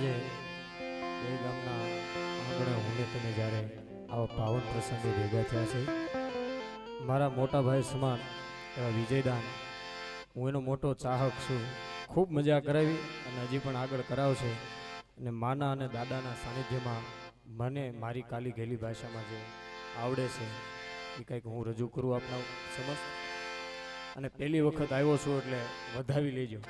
આજે એ ગામના આંગણે હું તમે જ્યારે આવા પાવન પ્રસંગે ભેગા થયા છે. મારા મોટા ભાઈ સમાન એવા વિજયદાન, હું એનો મોટો ચાહક છું. ખૂબ મજા કરાવી અને હજી પણ આગળ કરાવશે. અને માના અને દાદાના સાનિધ્યમાં મને મારી કાલી ઘેલી ભાષામાં જે આવડે છે, એ કંઈક હું રજૂ કરું આપના સમસ્ત અને પહેલી વખત આવ્યો છું એટલે વધાવી લેજો.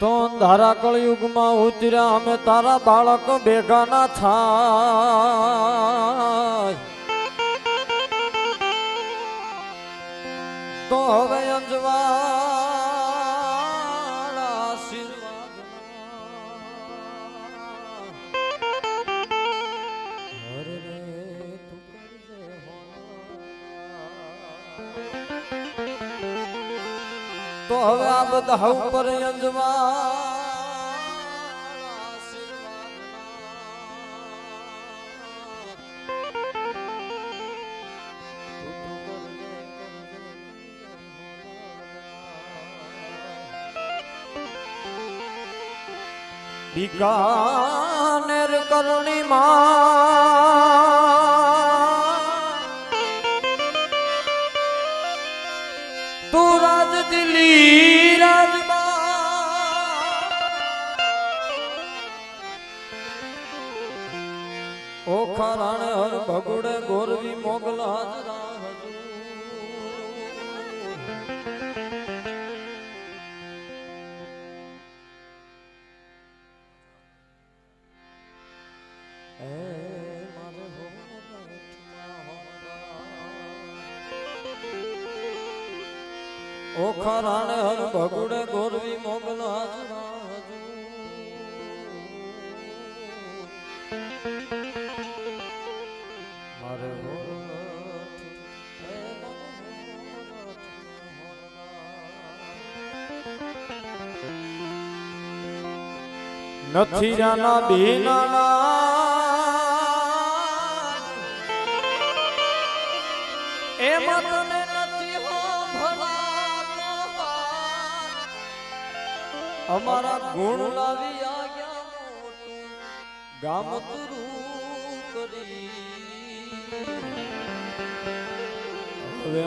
તો ધારા કળયુગમાં ઉતર્યા અમે તારા બાળક ભેગા ના થાય. તો હવે અંજવા આશીર્વાદ હરે તો હવે આ બધા ઉપર અંજવા બીકાનેર કરણી રાજબા ઓખા રાણે હર ભગુડે ગોરવી મોગલ હાજરા. નથી જાના ભીનાના એમાં. અમારા ગુણ લાવી મોટું ગામ કરી.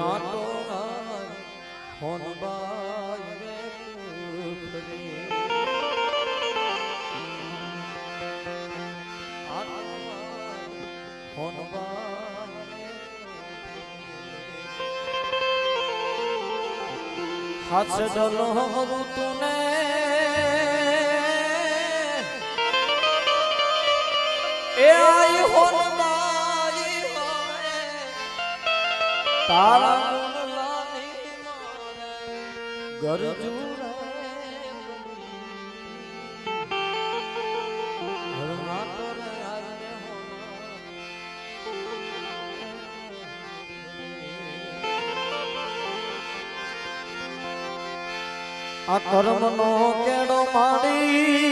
આટો હોન બાઈ હાથ ડલો ઋતુને. એ આઈ હોનબાઈ હવે તારા ગુણ લાવી મારે. ગરજુ આ કર્મનો કેડો માડી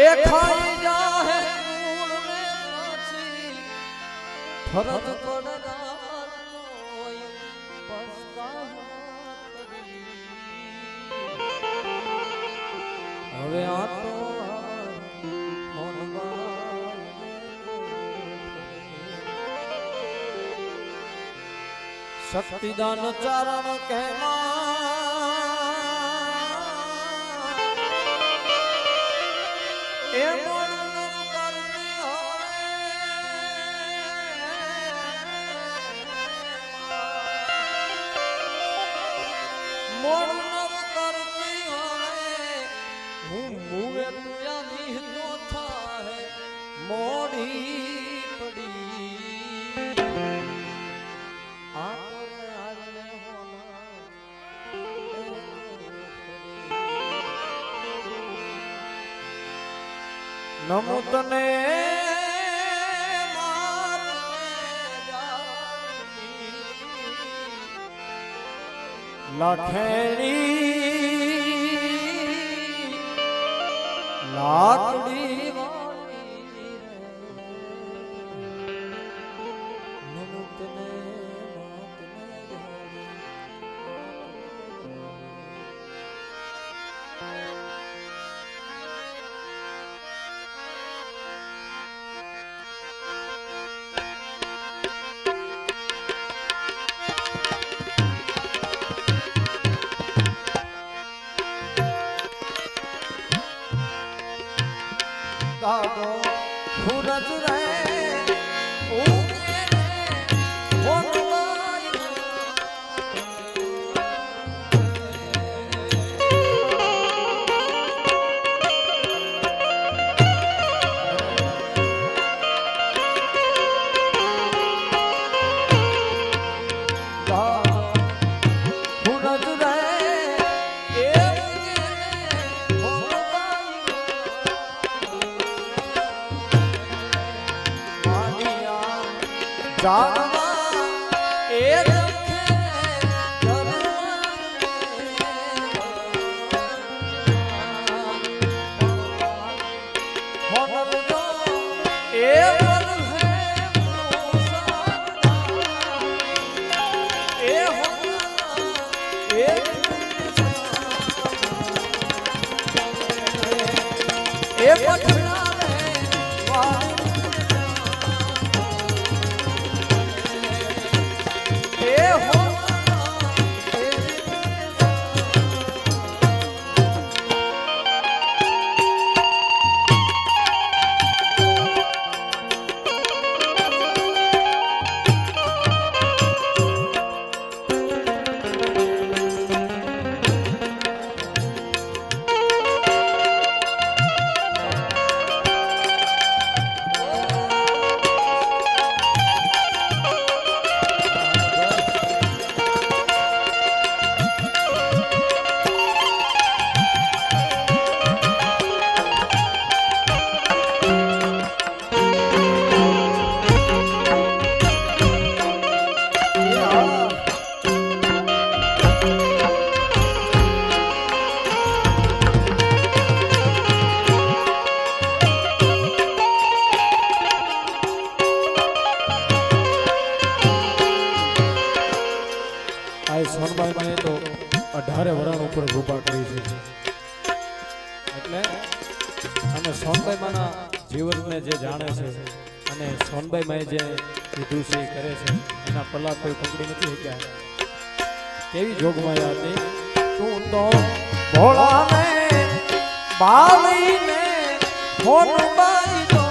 એ ખાઈ જાહે ફરજ. હવે આ તો શક્તિદાન ચરણ કહેવા એ મનનું કરતી હોય. મોડું કરતી હોય. હું મુવે તુયાની નો થાય. મોડી પડી નમો તને લખેણી લાકડી અને સોનબાઈ માએ જે કીધું છે કરે છે. એના પલ્લા કોઈ પકડી નથી શક્યા. કેવી જોગમાયા હતી. તું તો ભોળાને બાળીને ફોન બાઈ દો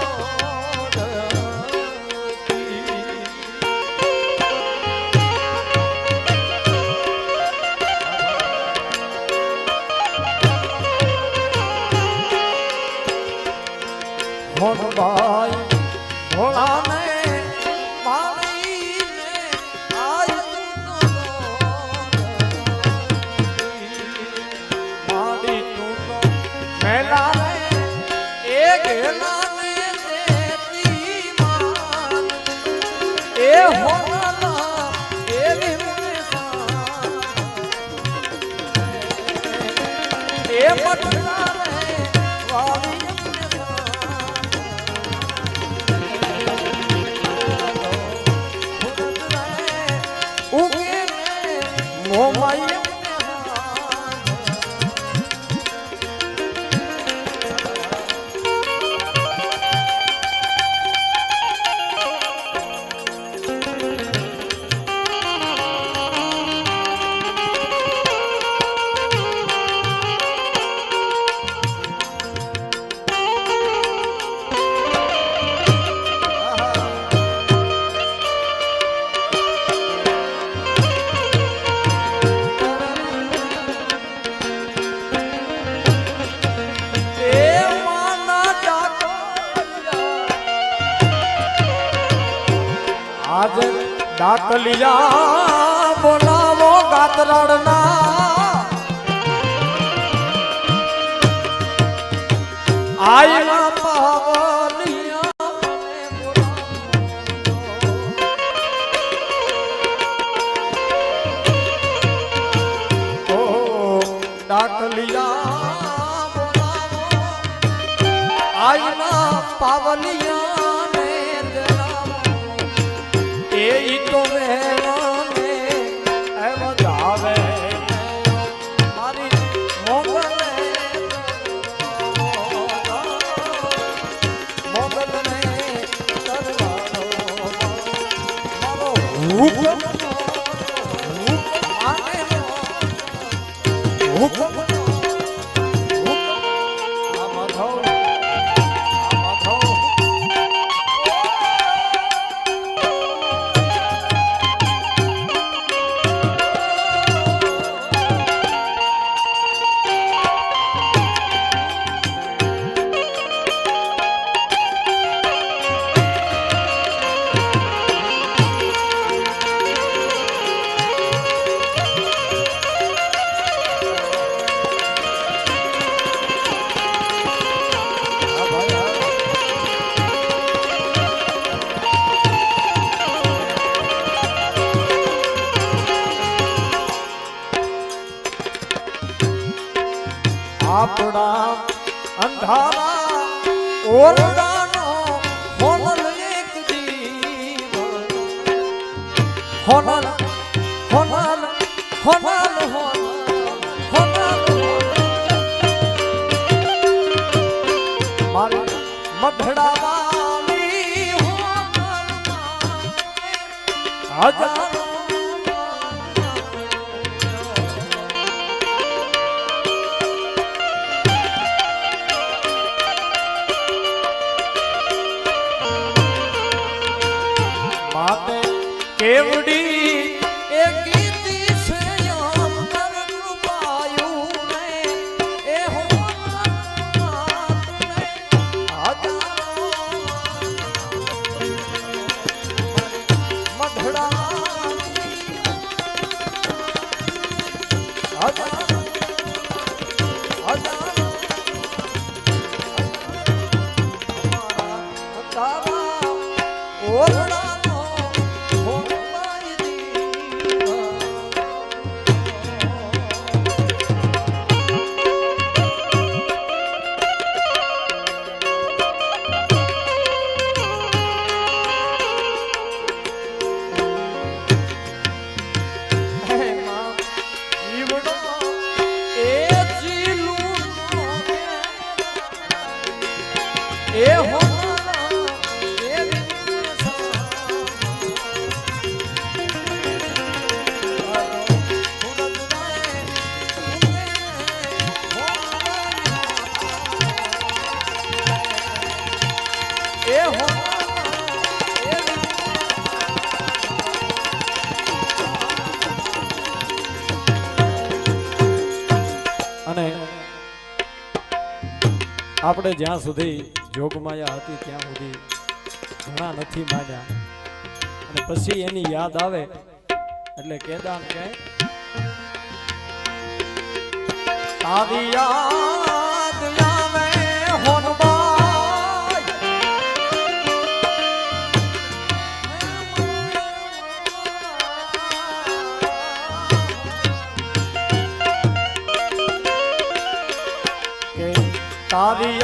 એ હો પાવલિયા આપણા અંધારા ઓરડાનો હોનલ એક જીવન હોનલ હોનલ હોનલ હોનલ હોનલ. મારી મઢડા વાલી હોનલમાં હજારો કેવડી આપણે જ્યાં સુધી જોગમાયા હતી ત્યાં સુધી ઘણા નથી માન્યા અને પછી એની યાદ આવે, એટલે કેદાર કે તારી યાદ તારી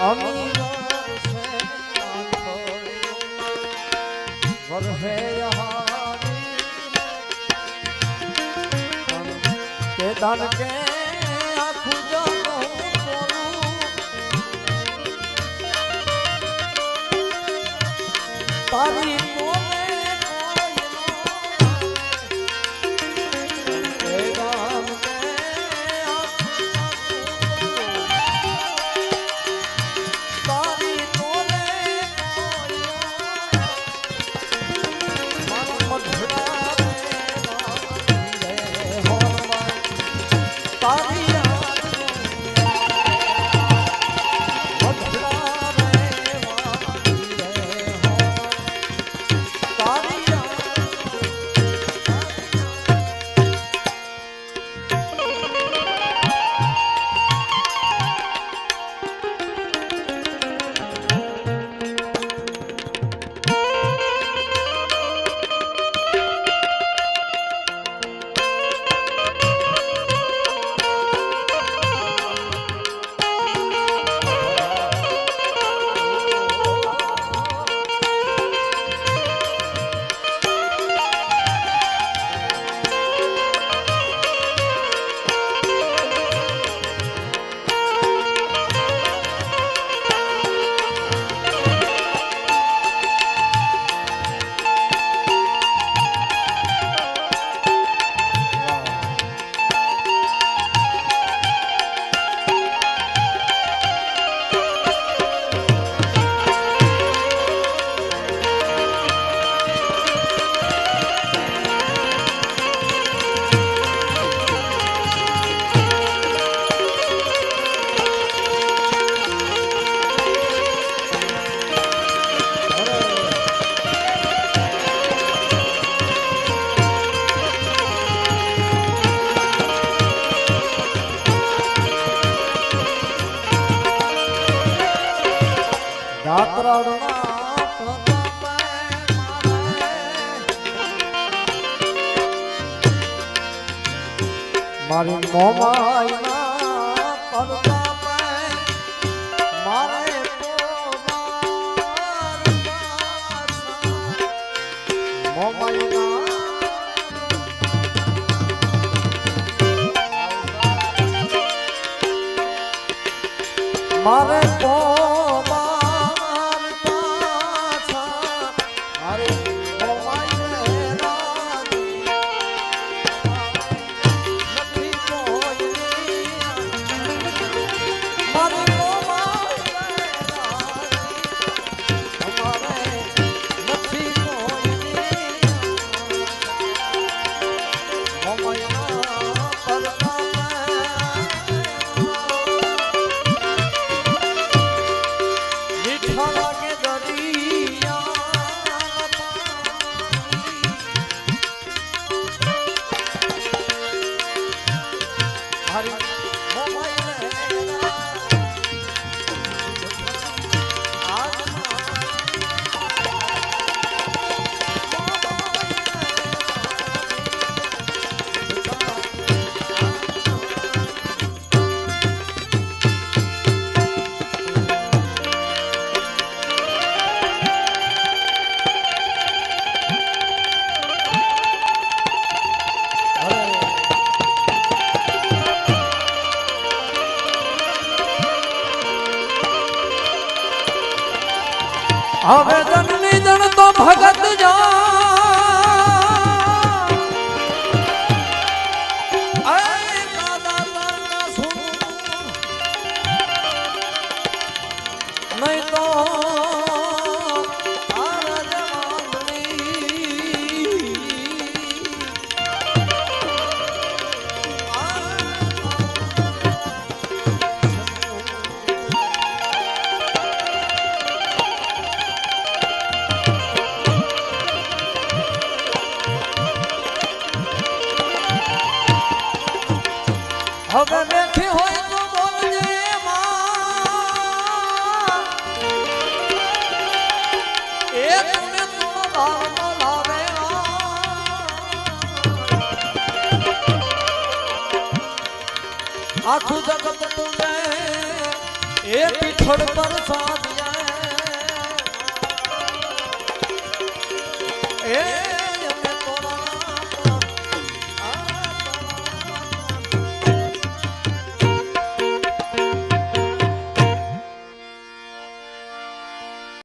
અમી વરહે તે દાન કે આખું તારી મારે કોણ હવે ધનની ધન તો ભગત જા હવે બેઠી હોય તો બોલજે એ તુને તું ભાવ લાવે આખું જગત તું એ પીઠોડ પર સાધ